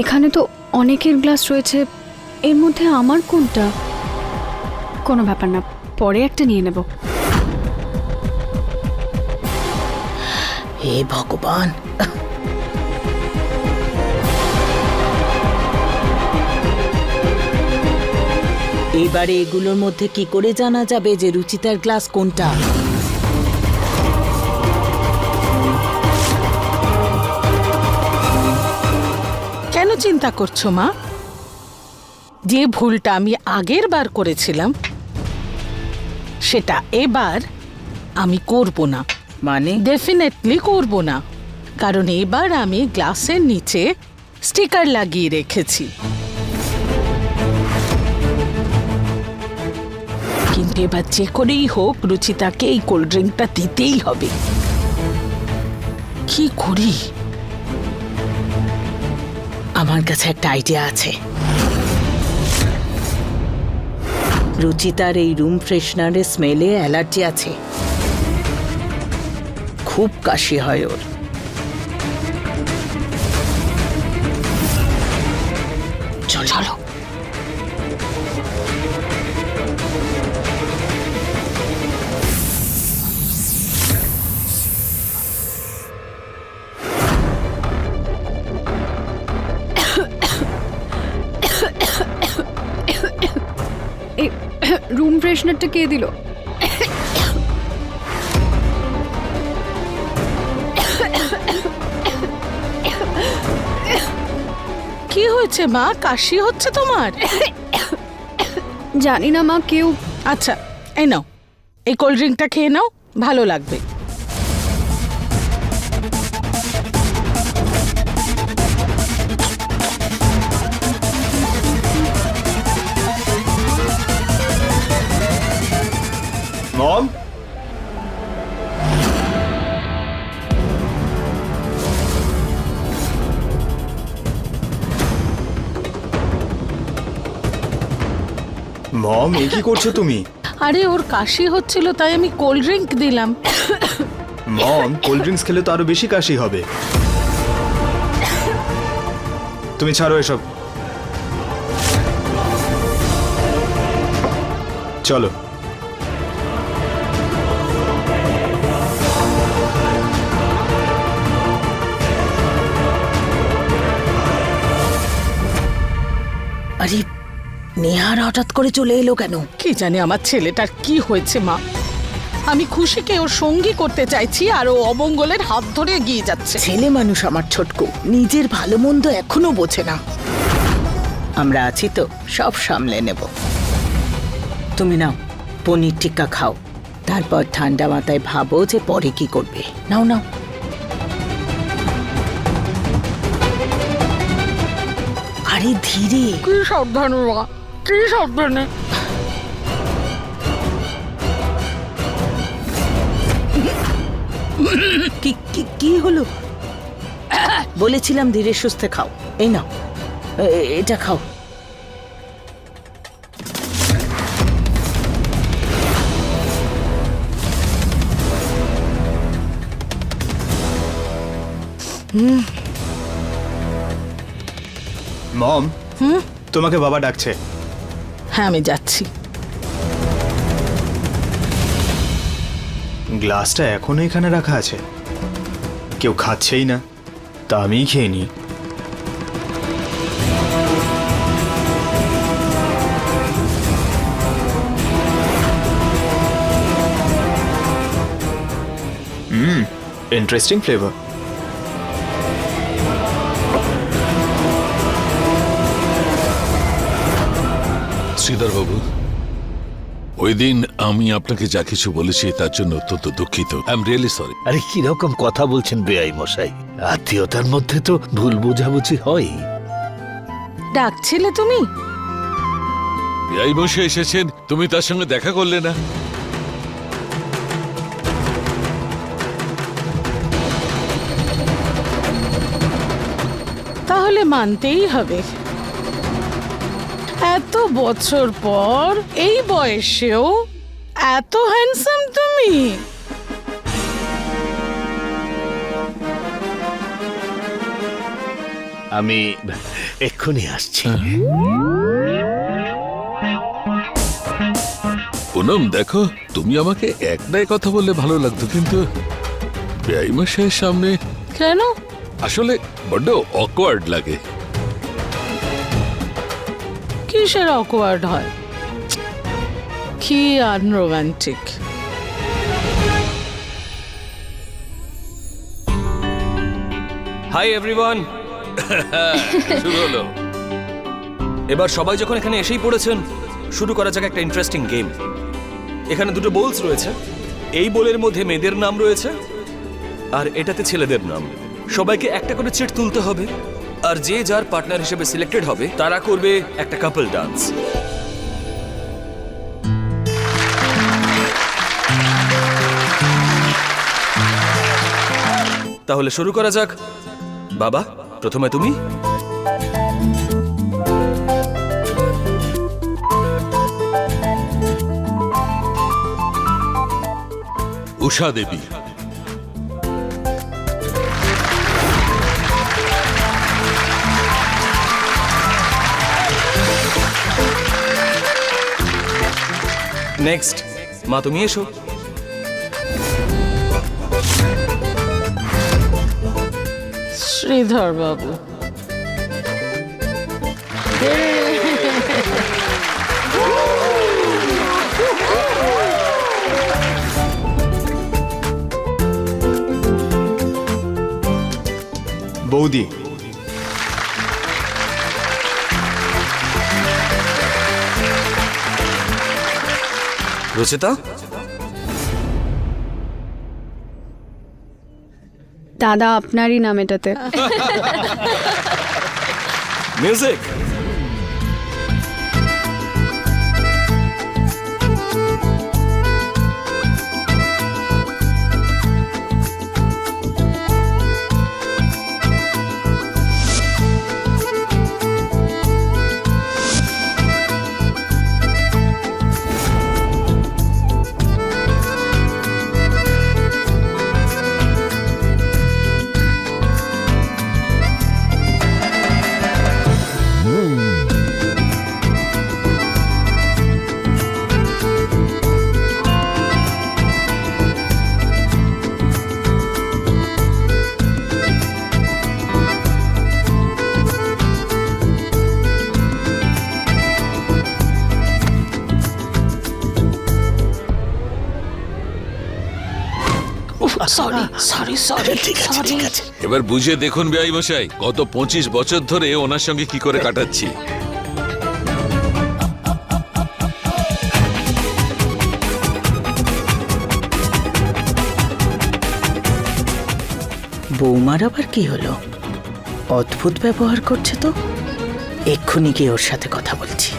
এখানে তো অনেকের গ্লাস রয়েছে। এর মধ্যে আমার কোনটা? কোনো ব্যাপার না, পরে একটা নিয়ে নেব। হে ভগবান। এবারে এগুলোর মধ্যে কি করে জানা যাবে যে রুচিতার গ্লাস কোনটা? চিন্তা করছ মা? যে ভুলটা আমি আগের বার করেছিলাম সেটা এবার আমি করব না। মানে? ডেফিনেটলি করব না। কারণ এবার আমি গ্লাসের নিচে স্টিকার লাগিয়ে রেখেছি। কিন্তু এবার যে করেই হোক রুচিতাকে এই কোল্ড ড্রিঙ্কটা দিতেই হবে। কি করি? আমার কাছে একটা আইডিয়া আছে। রুচিতার এই রুম ফ্রেশনারের স্মেলে অ্যালার্জি আছে। খুব কাশি হয় ওর। রুম ফ্রেশনারটা কে দিল? কি হয়েছে মা? কাশি হচ্ছে তোমার? জানি না মা কেউ আচ্ছা এই নাও। এই কোল্ড ড্রিঙ্কটা খেয়ে নাও ভালো লাগবে। মম মম এ কি করছ তুমি? আরে ওর কাশি হচ্ছিল তাই আমি কোল্ড ড্রিঙ্ক দিলাম। মম কোল্ড ড্রিঙ্কস খেলে তো আরও বেশি কাশি হবে। তুমি ছাড়ো এসব। চলো। আরে নেহার হঠাৎ করে চলে এলো কেন? কি জানি আমার ছেলেটার কি হয়েছে মা? আমি খুশিকে ওর সঙ্গী করতে চাইছি আর ও অমঙ্গলের হাত ধরে এগিয়ে যাচ্ছে। ছেলে মানুষ আমার ছোটকু নিজের ভালো মন্দ এখনও বোঝে না। আমরা আছি তো সব সামলে নেব। তুমি নাও পনির টিক্কা খাও। তারপর ঠান্ডা মাথায় ভাবো যে পরে কি করবে। নাও নাও। আরে ধীরে। কি সাবধানে মা কি সাবধানে? কি কি কি হলো? বলেছিলাম ধীরে সুস্থে খাও। এই নাও। এ- এটা খাও। মম হুম? তোমাকে বাবা ডাকছে। হ্যাঁ আমি যাচ্ছি। গ্লাসটা এখনও এখানে রাখা আছে। কেউ খাচ্ছেই না তা আমিই খেয়ে নিই। হুম ইন্টারেস্টিং ফ্লেভার বাবু ওই দিন আমি আপনাকে যা কিছু বলেছি তার জন্য অত্যন্ত দুঃখিত। আই এম রিয়েলি সরি আরে কীরকম কথা বলছেন বেআই মশাই? আত্মীয়তার মধ্যে তো ভুল বোঝাবুঝি হয় ডাকছিলে তুমি? এই বসে এসেছেন তুমি তার সঙ্গে দেখা করলে না? তাহলে মানতেই হবে। এত বছর পর এই বয়সেও এত হ্যান্ডসাম তুমি? আমি এক্ষুনি আসছি। পুনম দেখো তুমি আমাকে একটাই কথা বললে ভালো লাগতো কিন্তু মশাইয়ের সামনে কেন? আসলে বড্ড অকওয়ার্ড লাগে। কিসের অকওয়ার্ড হয়? কি আনরোম্যান্টিক হাই এভরিওয়ান শুরু হলো। এবার সবাই যখন এখানে এসেই পড়েছেন শুরু করা যাক একটা ইন্টারেস্টিং গেম এখানে দুটো বোলস রয়েছে। এই বোলের মধ্যে মেয়েদের নাম রয়েছে আর এটাতে ছেলেদের নাম। সবাইকে একটা করে চিট তুলতে হবে। আর যে যার পার্টনার হিসেবে সিলেক্টেড হবে, তারা করবে একটা কাপল ডান্স তাহলে শুরু করা যাক। বাবা, প্রথমে তুমি। উষা দেবী। নেক্সট মা তুমি এসো। শ্রীধর বাবু। বৌদি রচিতা দাদা আপনারই নাম এটাতে মিউজিক সরি সরি ঠিক আছে ঠিক আছে। এবার বুঝে দেখুন বেআই মশাই গত পঁচিশ বছর ধরে ওনার সঙ্গে কি করে কাটাচ্ছি। বৌমার আবার কি হলো? অদ্ভুত ব্যবহার করছে তো? এক্ষুনি গিয়ে ওর সাথে কথা বলছি।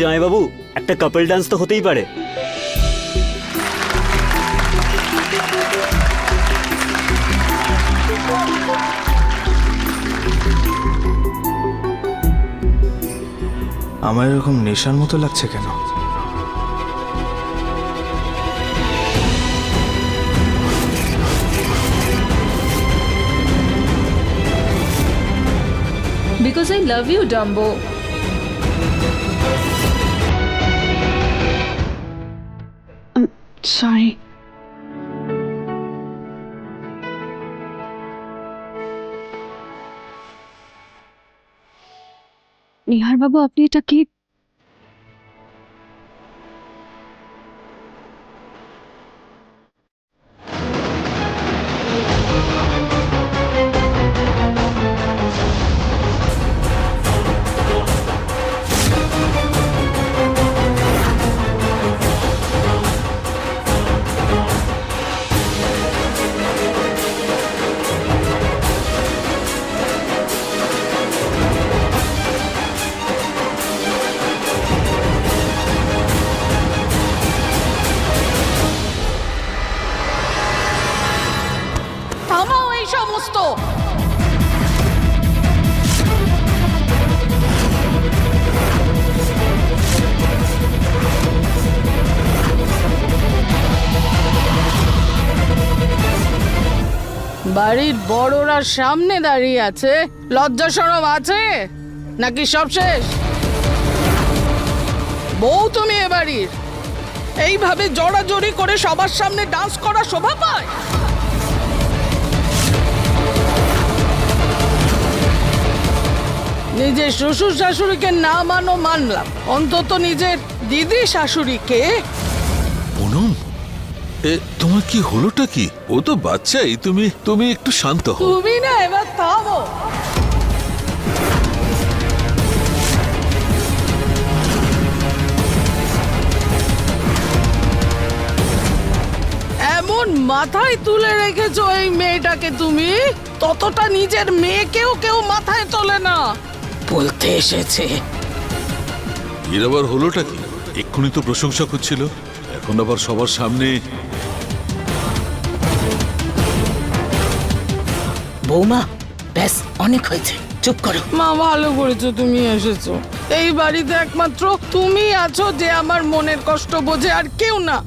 জামাইবাবু একটা কাপল ডান্স তো হতেই পারে আমার এরকম নেশার মতো লাগছে কেন Because I love you, Dumbo. Sorry Nihar বাবু আপনি এটা কি বাড়ির বড়রা সামনে দাঁড়িয়ে আছে। লজ্জা সরম আছে? নাকি সব শেষ? বউ তুমি এ বাড়ির। এইভাবে জড়াজড়ি করে সবার সামনে ডান্স করা শোভা পায়? নিজের শ্বশুর শাশুড়িকে না মানো মানলাম। অন্তত নিজের দিদি শাশুড়িকে। পুনম তোমার কি হলোটা কি? ও তো বাচ্চাই তুমি তুমি একটু শান্ত হও। তুমি না এবার থামো। এমন মাথায় তুলে রেখেছো এই মেয়েটাকে তুমি? ততটা নিজের মেয়েকেও কেউ মাথায় তোলে না। বলতে এসেছে। এর আবার হলোটা কি? এক্ষুনি তো প্রশংসা করছিল এখন আবার সবার সামনে বৌমা ব্যাস অনেক হয়েছে। চুপ করো। মা ভালো করেছ তুমি এসেছ। এই বাড়িতে একমাত্র তুমি আছো যে আমার মনের কষ্ট বোঝে আর কেউ না।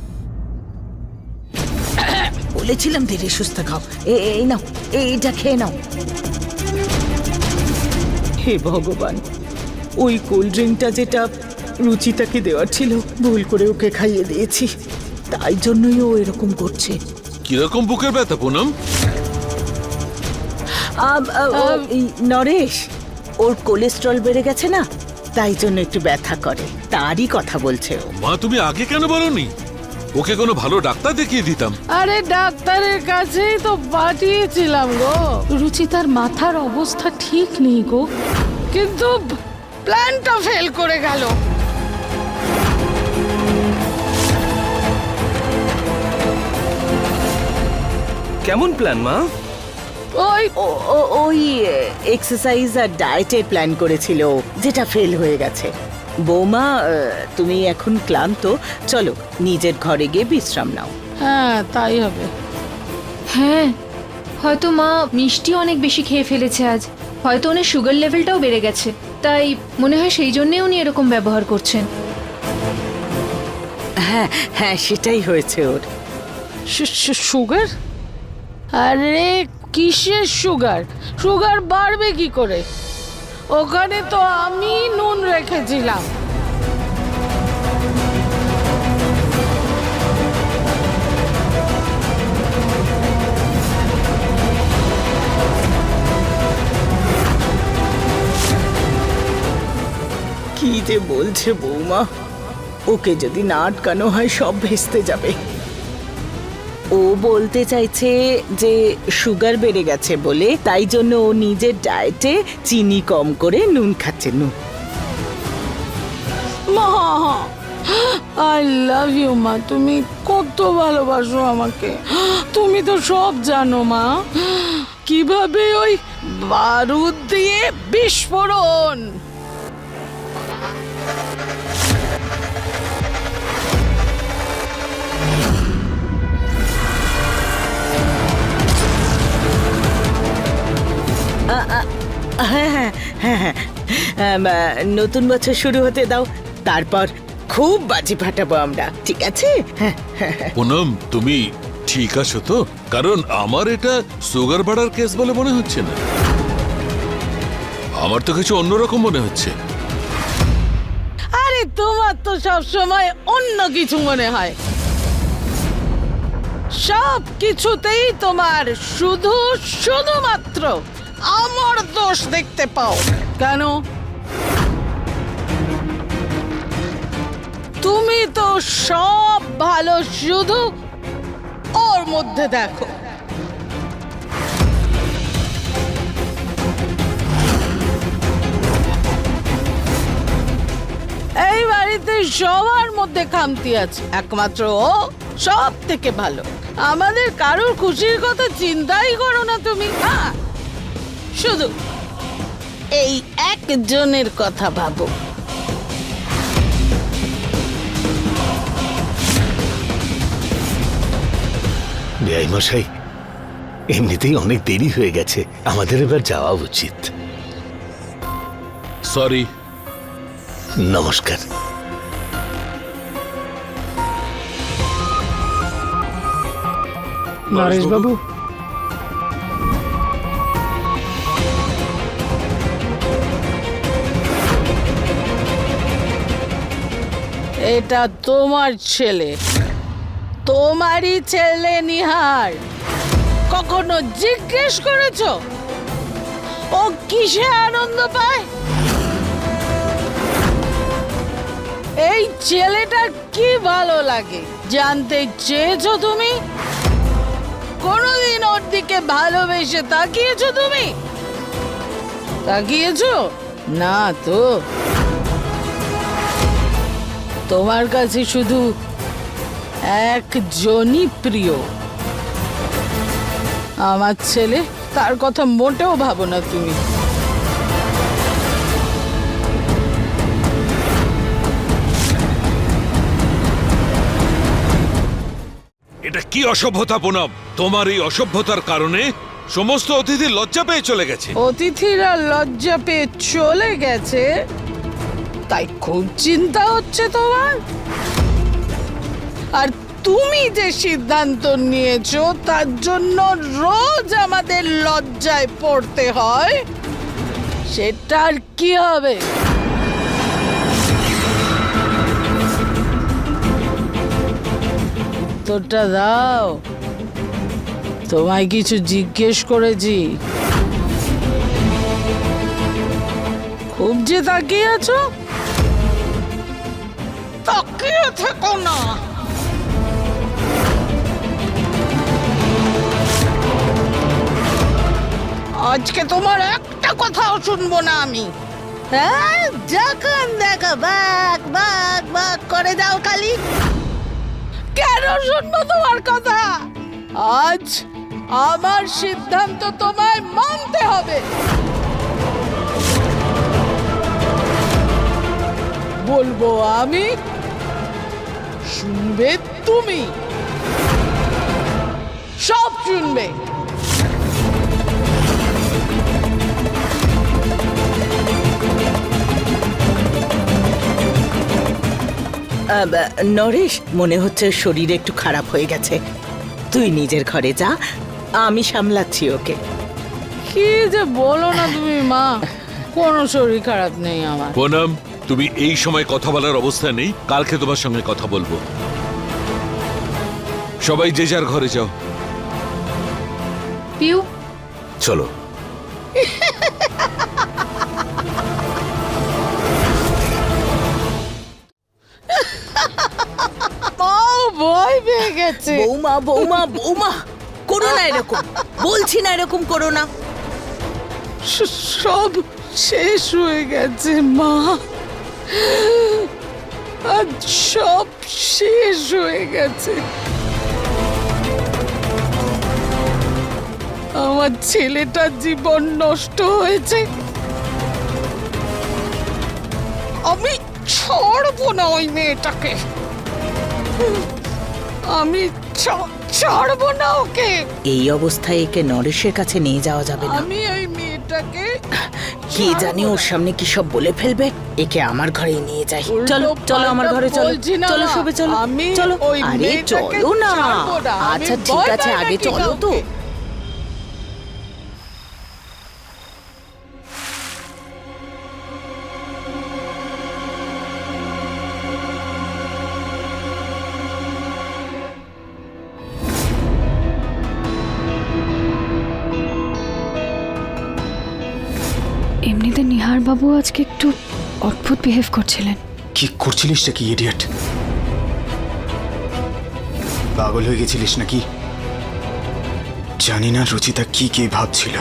বলেছিলাম ধীরে সুস্থ খাও এ- এই নাও এইটা খেয়ে নাও। হে ভগবান ওই কোল্ড ড্রিঙ্কটা যেটা রুচিতাকে দেওয়ার ছিল ভুল করে ওকে খাইয়ে দিয়েছি। তাই জন্যই ও এরকম করছে। কীরকম বুকের ব্যথা পুনম? নরেশ ওর কোলেস্ট্রল বেড়ে গেছে না? তাই জন্য একটু ব্যথা করে। তারই কথা বলছে ও। মা তুমি আগে কেন বলনি? ওকে কোনো ভালো ডাক্তার দেখিয়ে দিতাম। আরে ডাক্তারের কাছেই তো পাঠিয়েছিলাম গো। রুচিতার মাথার অবস্থা ঠিক নেই গো। কিন্তু প্ল্যানটা ফেল করে গেল। কেমন প্ল্যান মা? ওই ও- ও- ওই এক্সারসাইজ আর ডায়েটের প্ল্যান করেছিল ও, যেটা ফেল হয়ে গেছে। বৌমা আহ, তুমি এখন ক্লান্ত চলো নিজের ঘরে গিয়ে বিশ্রাম নাও। হ্যাঁ তাই হবে। হ্যাঁ হয়তো মা মিষ্টি অনেক বেশি খেয়ে ফেলেছে আজ। হয়তো ওনার সুগার লেভেলটাও বেড়ে গেছে। তাই মনে হয় সেই জন্যই উনি এরকম ব্যবহার করছেন। হ্যাঁ হ্যাঁ সেটাই হয়েছে ওর। সু- সু- সুগার আরে কিসের সুগার? সুগার বাড়বে কি করে? ওখানে তো আমি নুন রেখেছিলাম। কি যে বলছে বৌমা? ওকে যদি না আটকানো হয়, সব ভেস্তে যাবে। ও বলতে চাইছে যে সুগার বেড়ে গেছে বলে, তাই জন্য ও নিজের ডায়েটে চিনি কম করে নুন খাচ্ছে। নুন মা আই লাভ ইউ মা। তুমি কত ভালোবাসো আমাকে। তুমি তো সব জানো, মা। কীভাবে ওই বারুদ দিয়ে বিস্ফোরণ? হ্যাঁ হ্যাঁ হ্যাঁ হ্যাঁ। নতুন বছর শুরু হতে দাও তারপর খুব বাজি ফাটাবো আমরা ঠিক আছে? হ্যাঁ হ্যাঁ। পুনম তুমি ঠিক আছো তো? কারণ আমার এটা সুগার বাড়ার কেস বলে মনে হচ্ছে না। আমার তো কিছু অন্যরকম মনে হচ্ছে। আরে তোমার তো সব সময় অন্য কিছু মনে হয়। সব কিছুতেই তোমার শুধু শুধুমাত্র আমার দোষ দেখতে পাও। কেন? তুমি তো সব ভালো শুধু ওর মধ্যে দেখো। এই বাড়িতে সবার মধ্যে খামতি আছে। একমাত্র ও সব থেকে ভালো। আমাদের কারোর খুশির কথা চিন্তাই করো না তুমি। হ্যাঁ? শুধু এই একজনের কথা ভাবো। মশাই এমনিতেই অনেক দেরি হয়ে গেছে। আমাদের এবার যাওয়া উচিত। সরি নমস্কার। নরেশবাবু এটা তোমার ছেলে। তোমারই ছেলে, নিহার। কখনো জিজ্ঞেস করেছ? ও কিসে আনন্দ পায়? এই ছেলেটার কি ভালো লাগে? জানতে চেয়েছো তুমি? কোনোদিন ওর দিকে ভালোবেসে তাকিয়েছো তুমি? তাকিয়েছো? না তো। তোমার কাছে শুধু একজনই প্রিয়। আমার ছেলে তার কথা মোটেও ভাবো না তুমি। এটা কি অসভ্যতা পুনম? তোমার এই অসভ্যতার কারণে সমস্ত অতিথি লজ্জা পেয়ে চলে গেছে। অতিথিরা লজ্জা পেয়ে চলে গেছে? তাই খুব চিন্তা হচ্ছে তোমার? আর তুমি যে সিদ্ধান্ত নিয়েছো, তার জন্য রোজ আমাদের লজ্জায় পড়তে হয় সেটার কি হবে? উত্তরটা দাও। তোমায় কিছু জিজ্ঞেস করেছি। খুব যে তাকিয়ে আছো তাকিয়ে থেকো না। আজকে তোমার একটা কথাও শুনব না আমি। হ্যাঁ যখন দেখো বাক বাক বাক করে যাও খালি কেন শুনব তোমার কথা? আজ আমার সিদ্ধান্ত তোমায় মানতে হবে। বলব আমি শুনবে তুমি। সব শুনবে। নরেশ মনে হচ্ছে শরীর একটু খারাপ হয়ে গেছে। তুই নিজের ঘরে যা আমি সামলাচ্ছি ওকে। কি যে বলো না তুমি মা। কোনো শরীর খারাপ নেই আমার। পুনম তুমি এই সময় কথা বলার অবস্থা নেই কালকে তোমার সঙ্গে কথা বলব। সবাই যে যার ঘরে যাও। পিউ। চলো। ভয় পেয়ে গেছে। বৌমা বৌমা বৌমা করো না এরকম। বলছি না এরকম করো না। সব শেষ হয়ে গেছে মা। আজ সব শেষ হয়ে গেছে। আমার ছেলেটার জীবন নষ্ট হয়েছে। আমি ছাড়বো না ওই মেয়েটাকে। আমি ছাড়বো না ওকে। এই অবস্থায় একে নরেশের কাছে নিয়ে যাওয়া যাবে না। আমি ওই মেয়েটাকে কি জানি ওর সামনে কি সব বলে ফেলবে? একে আমার ঘরেই নিয়ে যাই। চলো চলো আমার ঘরে চলো। চলো সবে চলো। চলো। আরে চলো না। আচ্ছা ঠিক আছে আগে চলো তো। বাবু আজকে একটু অদ্ভুত বিহেভ করছিলেন। কি করছিলিস কি ইডিয়েট পাগল হয়ে গেছিলিস নাকি? জানি না রুচিতা কি কি ভাবছিল।